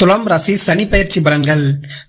துலாம் ராசி சனி பயிற்சி பலன்கள்.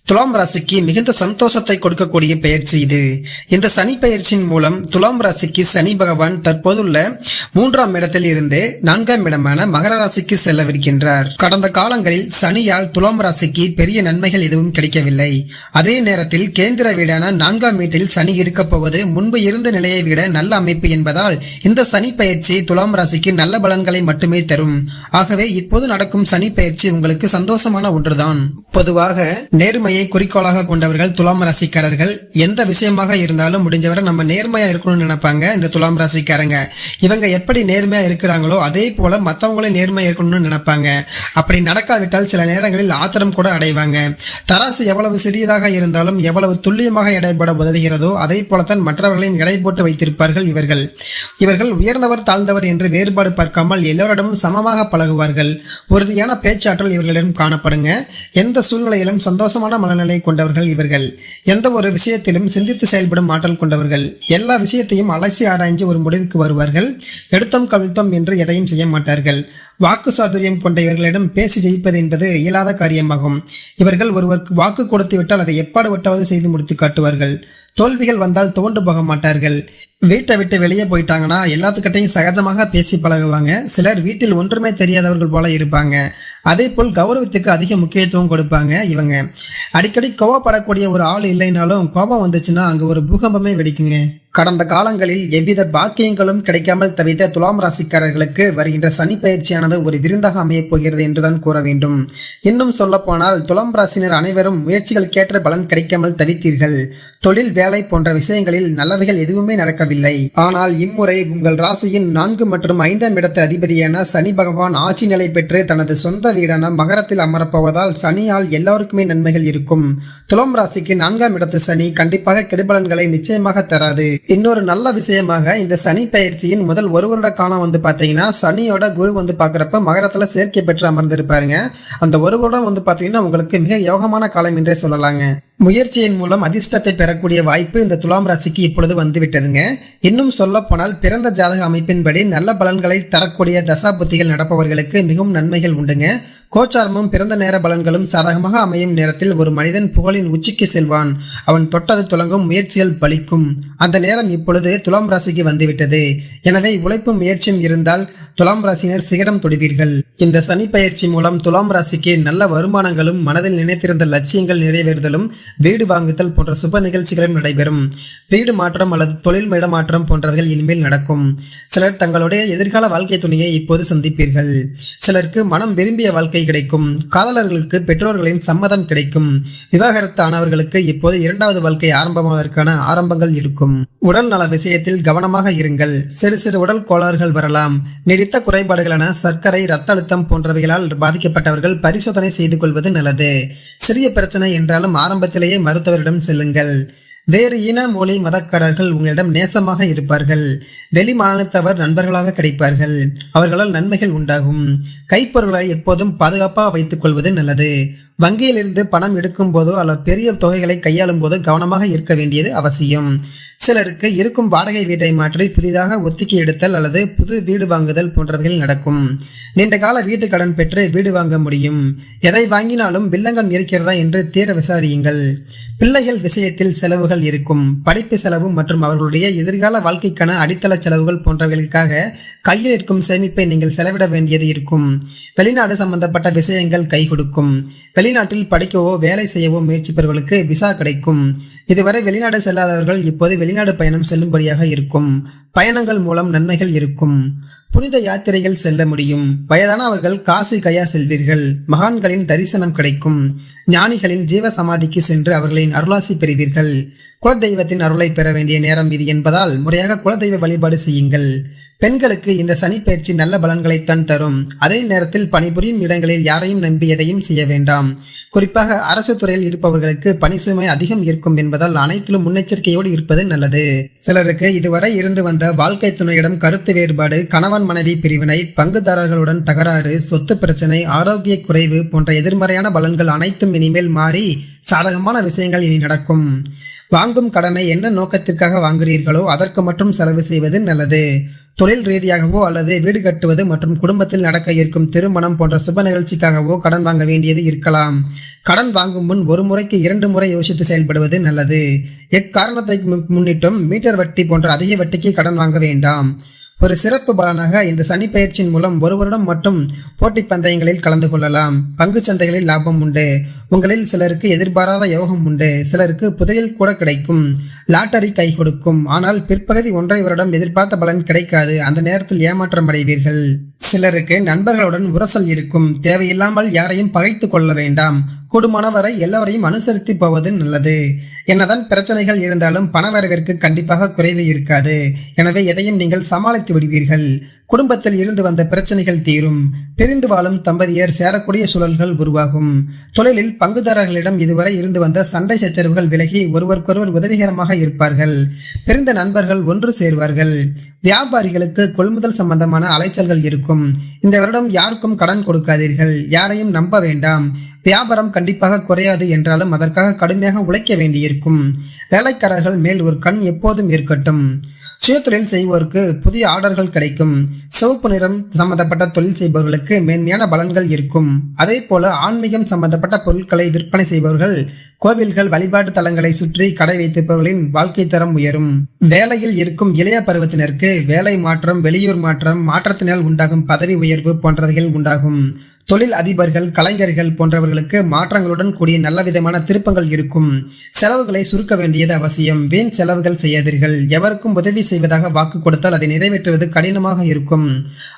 துலாம் ராசிக்கு மிகுந்த சந்தோஷத்தை கொடுக்கக்கூடிய பயிற்சி இது. இந்த சனி பயிற்சியின் மூலம் துலாம் ராசிக்கு சனி பகவான் தற்போதுள்ள மூன்றாம் இடத்தில் இருந்து நான்காம் இடமான மகர ராசிக்கு செல்லவிருக்கின்றார். கடந்த காலங்களில் சனியால் துலாம் ராசிக்கு பெரிய நன்மைகள் எதுவும் கிடைக்கவில்லை. அதே நேரத்தில் கேந்திர வீடான நான்காம் வீட்டில் சனி இருக்கப் போவது முன்பு இருந்த நிலையை விட நல்ல அமைப்பு என்பதால் இந்த சனி பயிற்சி துலாம் ராசிக்கு நல்ல பலன்களை மட்டுமே தரும். ஆகவே இப்போது நடக்கும் சனி பயிற்சி உங்களுக்கு சந்தோஷமான ஒன்றுதான். பொதுவாக நேர்மையை குறிக்கோளாக கொண்டவர்கள் துலாம் ராசிக்காரர்கள் எந்த விஷயமாக இருந்தாலும் முடிஞ்சவரை நம்ம நேர்மையா இருக்கணும்னு நினைப்பாங்க இந்த துலாம் ராசிக்காரங்க. இவங்க எப்படி நேர்மையா இருக்கிறாங்களோ அதே போல மற்றவங்களும் நேர்மையா இருக்கணும்னு நினைப்பாங்க. அப்படி நடக்காவிட்டால் சில நேரங்களில் ஆத்திரம் கூட அடைவாங்க. தராசு எவ்வளவு சிறியதாக இருந்தாலும் எவ்வளவு துல்லியமாக எடைபட உதவுகிறதோ அதே போலத்தான் மற்றவர்களையும் எடை போட்டு வைத்திருப்பார்கள் இவர்கள். இவர்கள் உயர்ந்தவர் தாழ்ந்தவர் என்று வேறுபாடு பார்க்காமல் எல்லோரிடமும் சமமாக பழகுவார்கள். உறுதியான பேச்சாற்றல் இவர்களிடம் காணப்படும். காணப்படுங்க எந்த சூழ்நிலையிலும் சந்தோஷமான மனநிலை கொண்டவர்கள் இவர்கள். எந்த ஒரு விஷயத்திலும் சிந்தித்து செயல்படும் ஆற்றல் கொண்டவர்கள். எல்லா விஷயத்தையும் அலசி ஆராய்ஞ்சு ஒரு முடிவுக்கு வருவார்கள். எடுத்தோம் கவிழ்த்தோம் என்று எதையும் செய்ய மாட்டார்கள். வாக்கு சாதுரியம் கொண்ட இவர்களிடம் பேசி ஜெயிப்பது என்பது இயலாத காரியமாகும். இவர்கள் ஒருவருக்கு வாக்கு கொடுத்து விட்டால் அதை எப்பாடு விட்டாவது செய்து முடித்து காட்டுவார்கள். தோல்விகள் வந்தால் துவண்டு போக மாட்டார்கள். வீட்டை விட்டு வெளியே போயிட்டாங்கன்னா எல்லாத்துக்கிட்டையும் சகஜமாக பேசி பழகுவாங்க. சிலர் வீட்டில் ஒன்றுமே தெரியாதவர்கள் போல இருப்பாங்க. அதே போல் கௌரவத்துக்கு அதிக முக்கியத்துவம் கொடுப்பாங்க இவங்க. அடிக்கடி கோவப்படக்கூடிய ஒரு ஆள் இல்லைனாலும் கோபம் வந்துச்சுன்னா அங்க ஒரு பூகம்பமே வெடிக்குங்க. கடந்த காலங்களில் எவ்வித பாக்கியங்களும் கிடைக்காமல் தவித்த துலாம் ராசிக்காரர்களுக்கு வருகின்ற சனி பயிற்சியானது ஒரு விருந்தாக அமையப் போகிறது என்றுதான் கூற வேண்டும். இன்னும் சொல்ல போனால் துலாம் ராசினர் அனைவரும் முயற்சிகள் கேட்ட பலன் கிடைக்காமல் தவித்தீர்கள். தொழில் வேலை போன்ற விஷயங்களில் நல்லவைகள் எதுவுமே நடக்கவில்லை. ஆனால் இம்முறை உங்கள் ராசியின் நான்கு மற்றும் ஐந்தாம் இடத்து அதிபதியான சனி பகவான் ஆட்சி நிலை பெற்று தனது சொந்த வீடான மகரத்தில் அமரப்போவதால் சனியால் எல்லாருக்குமே நன்மைகள் இருக்கும். துலாம் ராசிக்கு நான்காம் இடத்து சனி கண்டிப்பாக கெடுபலன்களை நிச்சயமாக தராது. இன்னொரு நல்ல விஷயமாக இந்த சனி பயிற்சியின் முதல் ஒரு வருட காலம் வந்து பாத்தீங்கன்னா சனியோட குரு வந்து பாக்குறப்ப மகரத்துல சேர்க்கை பெற்று அமர்ந்திருப்பாருங்க. அந்த ஒரு வருடம் வந்து பாத்தீங்கன்னா உங்களுக்கு மிக யோகமான காலம் என்றே சொல்லலாங்க. முயற்சியின் மூலம் அதிர்ஷ்டத்தை பெறக்கூடிய வாய்ப்பு இந்த துலாம் ராசிக்கு இப்பொழுது வந்துவிட்டதுங்க. இன்னும் சொல்ல போனால் பிறந்த ஜாதக அமைப்பின்படி நல்ல பலன்களை தரக்கூடிய தசா புத்திகள் நடப்பவர்களுக்கு மிகவும் நன்மைகள் உண்டுங்க. கோச்சாரமும் பிறந்த நேர பலன்களும் சாதகமாக அமையும் நேரத்தில் ஒரு மனிதன் புகழின் உச்சிக்கு செல்வான். அவன் தொட்டது துலங்கும் முயற்சிகள் பலிக்கும். அந்த நேரம் இப்பொழுது துலாம் ராசிக்கு வந்துவிட்டது. எனவே உழைப்பும் முயற்சியும் இருந்தால் துலாம் ராசினர் சிகரம் தொடுவீர்கள். இந்த சனி பயிற்சி மூலம் துலாம் ராசிக்கு நல்ல வருமானங்களும் மனதில் நினைத்திருந்த லட்சியங்கள் நிறைவேறுதலும் வீடு வாங்குதல் போன்ற சுப நிகழ்ச்சிகளும் நடைபெறும். வீடு மாற்றம் அல்லது தொழில் இடமாற்றம் போன்றவர்கள் இனிமேல் நடக்கும். சிலர் தங்களுடைய எதிர்கால வாழ்க்கை துணையை இப்போது சந்திப்பீர்கள். சிலருக்கு மனம் விரும்பிய வாழ்க்கை கிடைக்கும். காதலர்களுக்கு பெற்றோர்களின் சம்மதம் கிடைக்கும். விவாகரத்து ஆனவர்களுக்கு இப்போது இரண்டாவது வாழ்க்கை ஆரம்பமாவதற்கான ஆரம்பங்கள் இருக்கும். உடல் நல விஷயத்தில் கவனமாக இருங்கள். சிறு சிறு உடல் கோளாறுகள் வரலாம். நீடித்த பித்த குறைபாடுகளான சர்க்கரை ரத்த அழுத்தம் போன்றவைகளால் பாதிக்கப்பட்டவர்கள் பரிசோதனை செய்து கொள்வது நல்லது. சிறிய பிரச்சனை என்றாலும் ஆரம்பத்திலேயே மருத்துவரிடம் செல்லுங்கள். வேறு இன மொழி மதக்காரர்கள் உங்களிடம் நேசமாக இருப்பார்கள். வெளி மாநிலத்தவர் நண்பர்களாக கிடைப்பார்கள். அவர்களால் நன்மைகள் உண்டாகும். கைப்பொருள்களை எப்போதும் பாதுகாப்பாக வைத்துக் கொள்வது நல்லது. வங்கியிலிருந்து பணம் எடுக்கும் போதோ அல்லது பெரிய தொகைகளை கையாளும் போதோ கவனமாக இருக்க வேண்டியது அவசியம். சிலருக்கு இருக்கும் வாடகை வீட்டை மாற்றி புதிதாக ஒத்திக்கி எடுத்தல் அல்லது புது வீடு வாங்குதல் போன்றவைகள் நடக்கும். நீண்ட கால வீட்டு கடன் பெற்று வீடு வாங்க முடியும். எதை வாங்கினாலும் வில்லங்கம் இருக்கிறதா என்று தீர விசாரியுங்கள். பிள்ளைகள் விஷயத்தில் செலவுகள் இருக்கும். படிப்பு செலவு மற்றும் அவர்களுடைய எதிர்கால வாழ்க்கைக்கான அடித்தள செலவுகள் போன்றவைகளுக்காக கையில் இருக்கும் சேமிப்பை நீங்கள் செலவிட வேண்டியது இருக்கும். வெளிநாடு சம்பந்தப்பட்ட விஷயங்கள் கை கொடுக்கும். வெளிநாட்டில் படிக்கவோ வேலை செய்யவோ முயற்சிப்பவர்களுக்கு விசா கிடைக்கும். இதுவரை வெளிநாடு செல்லாதவர்கள் இப்போது வெளிநாடு பயணம் செல்லும்படியாக இருக்கும். பயணங்கள் மூலம் நன்மைகள் இருக்கும். புனித யாத்திரைகள் செல்ல முடியும். வயதானவர்கள் காசி கயா செல்வீர்கள். மகான்களின் தரிசனம் கிடைக்கும். ஞானிகளின் ஜீவ சமாதிக்கு சென்று அவர்களின் அருளாசி பெறுவீர்கள். குலதெய்வத்தின் அருளை பெற வேண்டிய நேரம் இது என்பதால் முறையாக குலதெய்வ வழிபாடு செய்யுங்கள். பெண்களுக்கு இந்த சனி பயிற்சி நல்ல பலன்களைத்தான் தரும். அதே நேரத்தில் பணிபுரியும் இடங்களில் யாரையும் நம்பி எதையும் செய்ய வேண்டாம். குறிப்பாக அரசு துறையில் இருப்பவர்களுக்கு பணி சுமை அதிகம் இருக்கும் என்பதால் அனைத்திலும் முன்னெச்சரிக்கையோடு இருப்பது நல்லது. சிலருக்கு இதுவரை இருந்து வந்த வாழ்க்கை துணையிடம் கருத்து வேறுபாடு கணவன் மனைவி பிரிவினை பங்குதாரர்களுடன் தகராறு சொத்து பிரச்சனை ஆரோக்கிய குறைவு போன்ற எதிர்மறையான பலன்கள் அனைத்தும் இனிமேல் மாறி சாதகமான விஷயங்கள் இனி நடக்கும். வாங்கும் கடனை என்ன நோக்கத்திற்காக வாங்குகிறீர்களோ அதற்கு மட்டும் செலவு செய்வது நல்லது. தொழில் ரீதியாகவோ அல்லது வீடு கட்டுவது மற்றும் குடும்பத்தில் நடக்க இருக்கும் திருமணம் போன்ற சுப நிகழ்ச்சிக்காகவோ கடன் வாங்க வேண்டியது இருக்கலாம். கடன் வாங்கும் முன் ஒரு முறைக்கு இரண்டு முறை யோசித்து செயல்படுவது நல்லது. எக்காரணத்தை முன்னிட்டும் மீட்டர் வட்டி போன்ற அதிக வட்டிக்கு கடன் வாங்க வேண்டாம். ஒரு சிறப்பு பலனாக இந்த சனி பயிற்சியின் மூலம் ஒரு வருடம் மட்டும் போட்டி பந்தயங்களில் கலந்து கொள்ளலாம். பங்கு சந்தைகளில் லாபம் உண்டு. உங்களில் சிலருக்கு எதிர்பாராத யோகம் உண்டு. சிலருக்கு புதையல் கூட கிடைக்கும். லாட்டரி கை கொடுக்கும். ஆனால் பிற்பகுதி ஒன்றை வருடம் எதிர்பார்த்த பலன் கிடைக்காது. அந்த நேரத்தில் ஏமாற்றம் அடைவீர்கள். சிலருக்கு நண்பர்களுடன் உரசல் இருக்கும். தேவையில்லாமல் யாரையும் பகைத்து கொள்ள வேண்டாம். கூடுமானவரை எல்லோரையும் அனுசரித்து போவது நல்லது. என்னதான் பிரச்சனைகள் இருந்தாலும் பணவரவிற்கு கண்டிப்பாக குறைவு இருக்காது. எனவே எதையும் நீங்கள் சமாளித்து விடுவீர்கள். குடும்பத்தில் இருந்து வந்த பிரச்சனைகள் தீரும். பிரிந்து வாழும் தம்பதியர் சேரக்கூடிய சூழல்கள் உருவாகும். தொழிலில் பங்குதாரர்களிடம் இதுவரை இருந்து வந்த சண்டை சச்சரவுகள் விலகி ஒருவருக்கொருவர் உதவிகரமாக இருப்பார்கள். பிரிந்த நண்பர்கள் ஒன்று சேர்வார்கள். வியாபாரிகளுக்கு கொள்முதல் சம்பந்தமான அலைச்சல்கள் இருக்கும். இந்த வருடம் யாருக்கும் கடன் கொடுக்காதீர்கள். யாரையும் நம்ப வேண்டாம். வியாபாரம் கண்டிப்பாக குறையாது என்றாலும் அதற்காக கடுமையாக உழைக்க வேண்டியிருக்கும். வேலைக்காரர்கள் மேல் ஒரு கண் எப்போதும் இருக்கட்டும். சுயதொழில் செய்வோருக்கு புதிய ஆர்டர்கள் கிடைக்கும். சிவப்பு நிறம் சம்பந்தப்பட்ட தொழில் செய்பவர்களுக்கு மேன்மையான பலன்கள் இருக்கும். அதே போல ஆன்மீகம் சம்பந்தப்பட்ட பொருட்களை விற்பனை செய்பவர்கள் கோவில்கள் வழிபாட்டு தலங்களை சுற்றி கடை வைத்திருப்பவர்களின் வாழ்க்கை தரம் உயரும். வேலையில் இருக்கும் இளைய பருவத்தினருக்கு வேலை மாற்றம் வெளியூர் மாற்றம் மாற்றத்தினால் உண்டாகும் பதவி உயர்வு போன்றவைகள் உண்டாகும். தொழில் அதிபர்கள் கலைஞர்கள் போன்றவர்களுக்கு மாற்றங்களுடன் கூடிய நல்ல விதமான திருப்பங்கள் இருக்கும். செலவுகளை சுருக்க வேண்டியது அவசியம். வீண் செலவுகள் செய்யாதீர்கள். எவருக்கும் உதவி செய்வதாக வாக்கு கொடுத்தால் அதை நிறைவேற்றுவது கடினமாக இருக்கும்.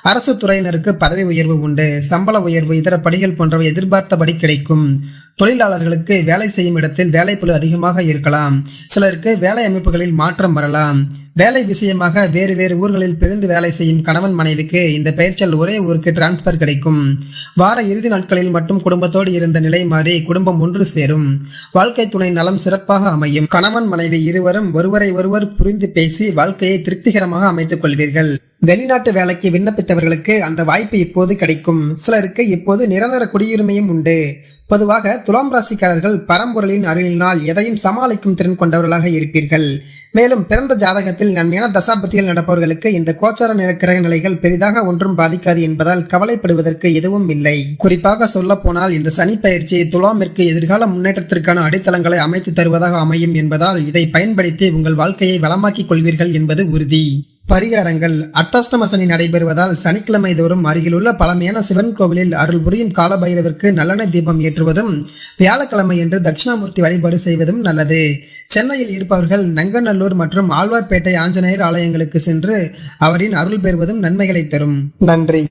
அரசு துறையினருக்கு பதவி உயர்வு உண்டு. சம்பள உயர்வு இதர படிகள் போன்றவை எதிர்பார்த்தபடி கிடைக்கும். தொழிலாளர்களுக்கு வேலை செய்யும் இடத்தில் வேலைப்பளு அதிகமாக இருக்கலாம். சிலருக்கு வேலை அமைப்புகளில் மாற்றம் வரலாம். வேலை விஷயமாக வேறு வேறு ஊர்களில் பிரிந்து வேலை செய்யும் கணவன் மனைவிக்கு இந்த பெயர்ச்சல் ஒரே ஊருக்கு டிரான்ஸ்பர் கிடைக்கும். வார இறுதி நாட்களில் மட்டும் குடும்பத்தோடு இருந்த நிலை மாறி குடும்பம் ஒன்று சேரும். வாழ்க்கை துணை நலம் சிறப்பாக அமையும். கணவன் மனைவி இருவரும் ஒருவரை ஒருவர் புரிந்து பேசி வாழ்க்கையை திருப்திகரமாக அமைத்துக் கொள்வீர்கள். வெளிநாட்டு வேலைக்கு விண்ணப்பித்தவர்களுக்கு அந்த வாய்ப்பு இப்போது கிடைக்கும். சிலருக்கு இப்போது நிரந்தர குடியுரிமையும் உண்டு. பொதுவாக துலாம் ராசிக்காரர்கள் பரம்பொருளின் அருளினால் எதையும் சமாளிக்கும் திறன் கொண்டவர்களாக இருப்பீர்கள். மேலும் பிறந்த ஜாதகத்தில் நன்மையான தசாபத்தியில் நடப்பவர்களுக்கு இந்த கோச்சார நிலக்கிரக நிலைகள் பெரிதாக ஒன்றும் பாதிக்காது என்பதால் கவலைப்படுவதற்கு எதுவும் இல்லை. குறிப்பாக சொல்ல போனால் இந்த சனி பயிற்சி துலாமிற்கு எதிர்கால முன்னேற்றத்திற்கான அடித்தளங்களை அமைத்து தருவதாக அமையும் என்பதால் இதை பயன்படுத்தி உங்கள் வாழ்க்கையை வளமாக்கிக் கொள்வீர்கள் என்பது உறுதி. பரிகாரங்கள். அர்த்தாஷ்டம சனி நடைபெறுவதால் சனிக்கிழமை தோறும் அருகிலுள்ள பழமையான சிவன் கோவிலில் அருள் புரியும் காலபைரவிற்கு நல்லெண்ணெய் தீபம் ஏற்றுவதும் வியாழக்கிழமை என்று தட்சிணாமூர்த்தி வழிபாடு செய்வதும் நல்லது. சென்னையில் இருப்பவர்கள் நங்கநல்லூர் மற்றும் ஆழ்வார்பேட்டை ஆஞ்சநேயர் ஆலயங்களுக்கு சென்று அவரின் அருள் பெறுவதும் நன்மைகளை தரும். நன்றி.